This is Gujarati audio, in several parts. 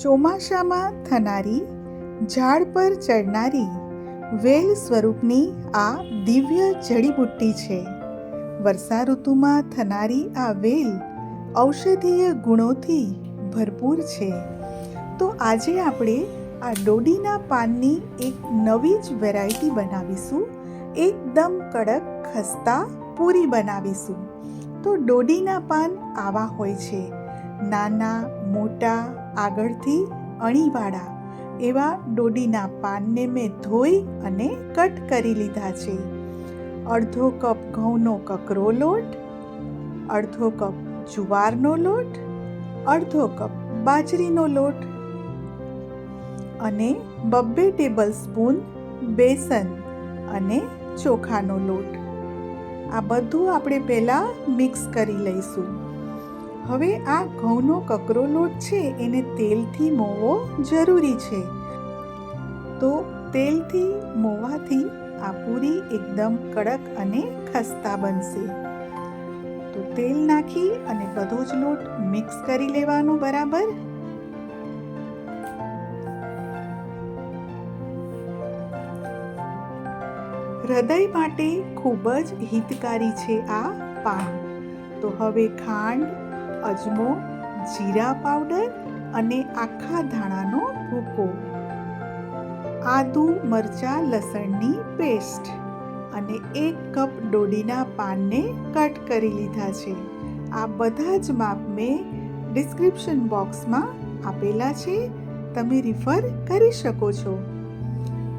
ચોમાસામાં થનારી ઝાડ પર ચડનારી વેલ સ્વરૂપની આ દિવ્ય જડીબુટ્ટી છે. વર્ષા ઋતુમાં થનારી આ વેલ ઔષધીય ગુણોથી ભરપૂર છે. તો આજે આપણે આ ડોડીના પાનની એક નવી જ વેરાયટી બનાવીશું. એકદમ કડક, ખસ્તા પૂરી બનાવીશું. તો ડોડીના પાન આવા હોય છે. નાના, મોટા આગળથી અણીવાળા એવા ડોડીના પાનને મેં ધોઈ અને કટ કરી લીધા છે. અડધો કપ ઘઉંનો કકરો લોટ, અડધો કપ જુવારનો લોટ, અડધો કપ બાજરીનો લોટ અને બબ્બે ટેબલ સ્પૂન બેસન અને ચોખાનો લોટ. આ બધું આપણે પહેલાં મિક્સ કરી લઈશું. હવે આ ઘઉંનો કકરો લોટ છે, એને તેલથી મોવો જરૂરી છે. તો તેલથી મોવાથી આ પૂરી એકદમ કડક અને ખસ્તા બનશે. તો તેલ નાખી અને બધો જ લોટ મિક્સ કરી લેવાનો બરાબર. હૃદય માટે ખૂબ જ હિતકારી છે આ પાન. તો હવે ખાંડ અજમો, જીરા પાવડર અને આખા ધાણાનો ભૂકો. આદુ મરચાં લસણની પેસ્ટ અને એક કપ ડોડીના પાનને કટ કરી લીધા છે. આ બધા જ માપ મેં ડિસ્ક્રિપ્શન બોક્સમાં આપેલા છે. તમે રિફર કરી શકો છો.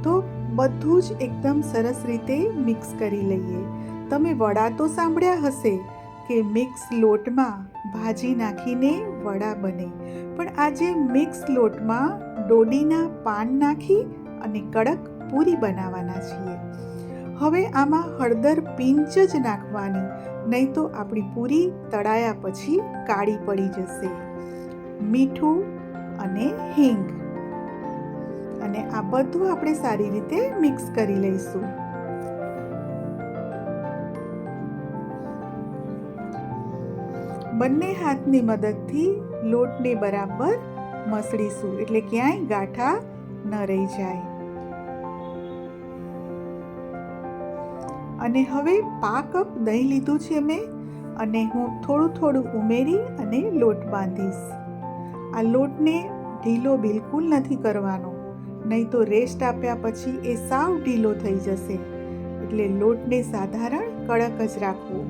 તો બધું જ એકદમ સરસ રીતે મિક્સ કરી લઈએ. તમે વડા તો સાંભળ્યા હશે કે મિક્સ લોટમાં ભાજી નાખીને વડા બને. પણ આજે મિક્સ લોટમાં ડોડીના પાન નાખી અને કડક પૂરી બનાવવાના છીએ. હવે આમાં હળદર પિંચ જ નાખવાની, નહીં તો આપણી પૂરી તળાયા પછી કાળી પડી જશે. મીઠું અને હિંગ. અને આ બધું આપણે સારી રીતે મિક્સ કરી લઈશું. બંને હાથની મદદથી લોટને બરાબર મસળીશું. એટલે ક્યાંય ગાંઠા ન રહી જાય. અને હવે પા કપ દહીં લીધું છે મેં અને હું થોડું થોડું ઉમેરી અને લોટ બાંધીશ. આ લોટને ઢીલો બિલકુલ નથી કરવાનો. નહીં તો રેસ્ટ આપ્યા પછી એ સાવ ઢીલો થઈ જશે. એટલે લોટને સાધારણ કડક જ રાખવો.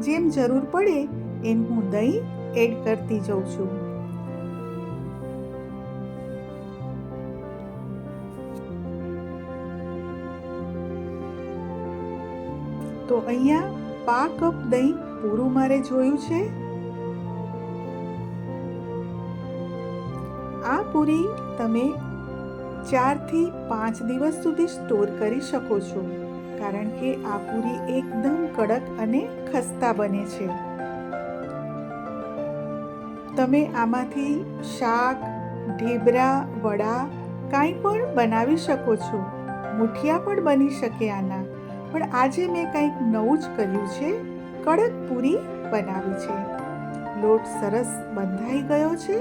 જેમ જરૂર પડે એમ હું દહીં એડ કરતી જઉં છું. તો અહીંયા પા કપ દહીં પૂરું મારે જોયું છે? આ પૂરી તમે ચારથી પાંચ દિવસ સુધી સ્ટોર કરી શકો છો, કારણ કે આ પૂરી એકદમ કડક અને ખસ્તા બને છે. તમે આમાંથી શાક, ઢેબરા, વડા કાંઈ પણ બનાવી શકો છો. મુઠિયા પણ બની શકે આના. પણ આજે મેં કંઈક નવું જ કર્યું છે. કડક પૂરી બનાવી છે. લોટ સરસ બંધાઈ ગયો છે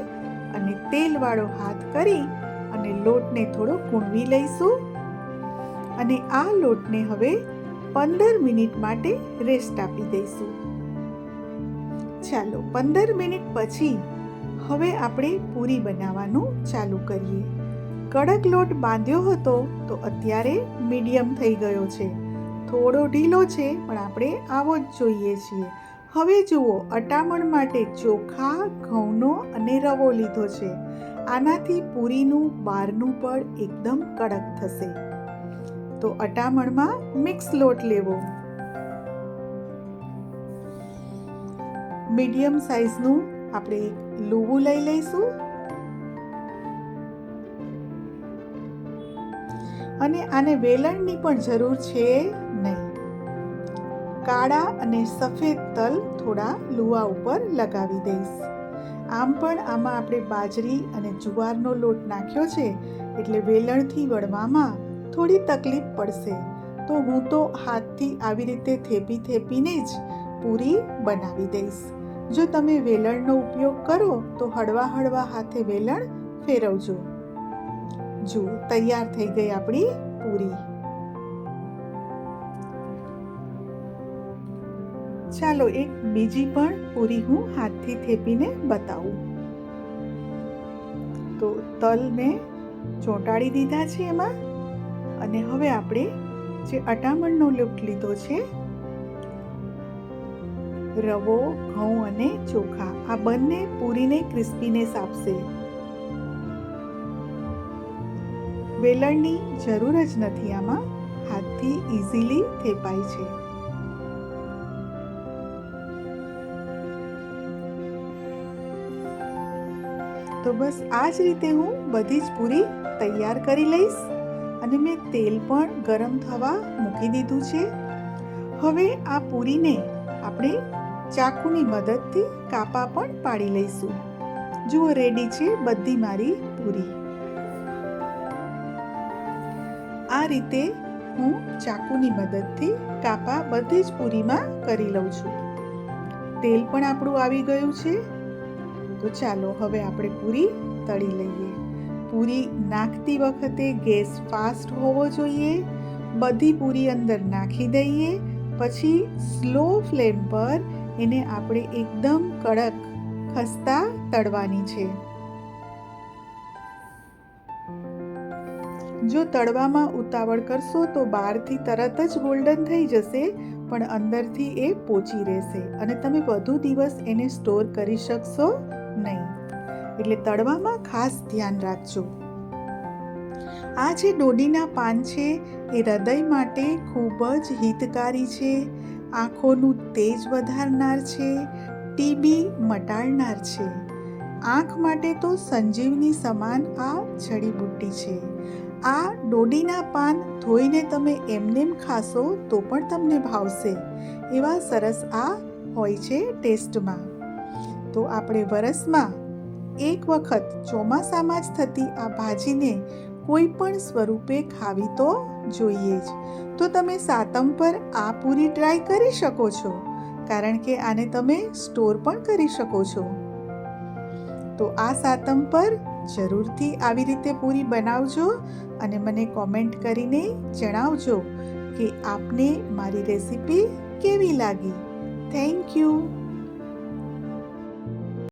અને તેલવાળો હાથ કરી અને લોટને થોડો કૂણવી લઈશું. અને આ લોટને હવે પંદર મિનિટ માટે રેસ્ટ આપી દઈશું. ચાલો પંદર મિનિટ પછી હવે આપણે પૂરી બનાવવાનું ચાલુ કરીએ. કડક લોટ બાંધ્યો હતો તો અત્યારે મીડિયમ થઈ ગયો છે. થોડો ઢીલો છે, પણ આપણે આવો જ જોઈએ છીએ. હવે જુઓ, અટામણ માટે ચોખા, ઘઉંનો અને રવો લીધો છે. આનાથી પૂરીનું, બહારનું પડ એકદમ કડક થશે. તો અટામણમાં મિક્સ લોટ લેવો. મીડિયમ સાઇઝનું આપણે એક લુવું લઈ લઈશું. અને આને વેલણની પણ જરૂર છે નહીં. કાળા અને સફેદ તલ થોડા લુવા ઉપર લગાવી દઈશ. આમ પણ આમાં આપણે બાજરી અને જુવારનો લોટ નાખ્યો છે, એટલે વેલણથી વળવામાં થોડી તકલીફ પડશે. તો હું તો હાથથી આવી રીતે થેપી થેપીને જ પૂરી બનાવી દઈશ. જો તમે વેલણનો ઉપયોગ કરો, તો હળવા હળવા હાથે વેલણ ફેરવજો. જો તૈયાર થઈ ગઈ આપણી પૂરી. ચાલો એક બીજી પણ પૂરી હું હાથથી થેપીને બતાવું. તો તલ મેં ચોંટાડી દીધા છે એમાં, અને હવે આપણે જે અટામણનો લોટ લીધો છે રવો, ઘઉં અને ચોખા, આ બંને પૂરીને ક્રિસ્પીનેસ આપશે. વેલણની જરૂર જ નથી આમાં. હાથથી ઇઝીલી થેપાય છે. તો બસ આ જ રીતે હું બધી જ પૂરી તૈયાર કરી લઈશ અને મેં તેલ પણ ગરમ થવા મૂકી દીધું છે. હવે આ પૂરીને આપણે ચાકુની મદદથી કાપા પણ પાડી લઈશું. જુઓ રેડી છે બધી મારી પૂરી. આ રીતે હું ચાકુની મદદથી કાપા બધી જ પૂરીમાં કરી લઉં છું. તેલ પણ આપણું આવી ગયું છે. તો ચાલો, હવે આપણે પૂરી તળી લઈએ. પૂરી નાખતી વખતે ગેસ ફાસ્ટ હોવો જોઈએ. બધી પૂરી અંદર નાખી દઈએ. પછી સ્લો ફ્લેમ પર એને આપણે એકદમ કડક ખસ્તા તળવાની છે. જો તળવામાં ઉતાવળ કરશો તો બહારથી તરત જ ગોલ્ડન થઈ જશે, પણ અંદરથી એ પોચી રહેશે અને તમે વધુ દિવસ એને સ્ટોર કરી શકશો નહીં. એટલે તળવામાં ખાસ ધ્યાન રાખજો. આ જે ડોડીના પાન છે, એ હૃદય માટે ખૂબ જ હિતકારી છે. આંખોનું તેજ વધારનાર છે, ટીબી મટાડનાર છે. આંખ માટે તો સંજીવની સમાન આ જડીબુટ્ટી છે. આ ડોડીના પાન ધોઈને તમે એમનેમ ખાશો તો પણ તમને ભાવશે. એવા સરસ આ હોય છે ટેસ્ટમાં. તો આપણે વરસમાં એક વખત ચોમાસામાં જ થતી આ ભાજીને કોઈ પણ સ્વરૂપે ખાવી તો જોઈએ જ. તો તમે સાતમ પર આ પૂરી ટ્રાય કરી શકો છો, કારણ કે આને તમે સ્ટોર પણ કરી શકો છો. તો આ સાતમ પર જરૂરથી આવી રીતે પૂરી બનાવજો અને મને કોમેન્ટ કરીને જણાવજો કે આપને મારી રેસીપી કેવી લાગી. Thank you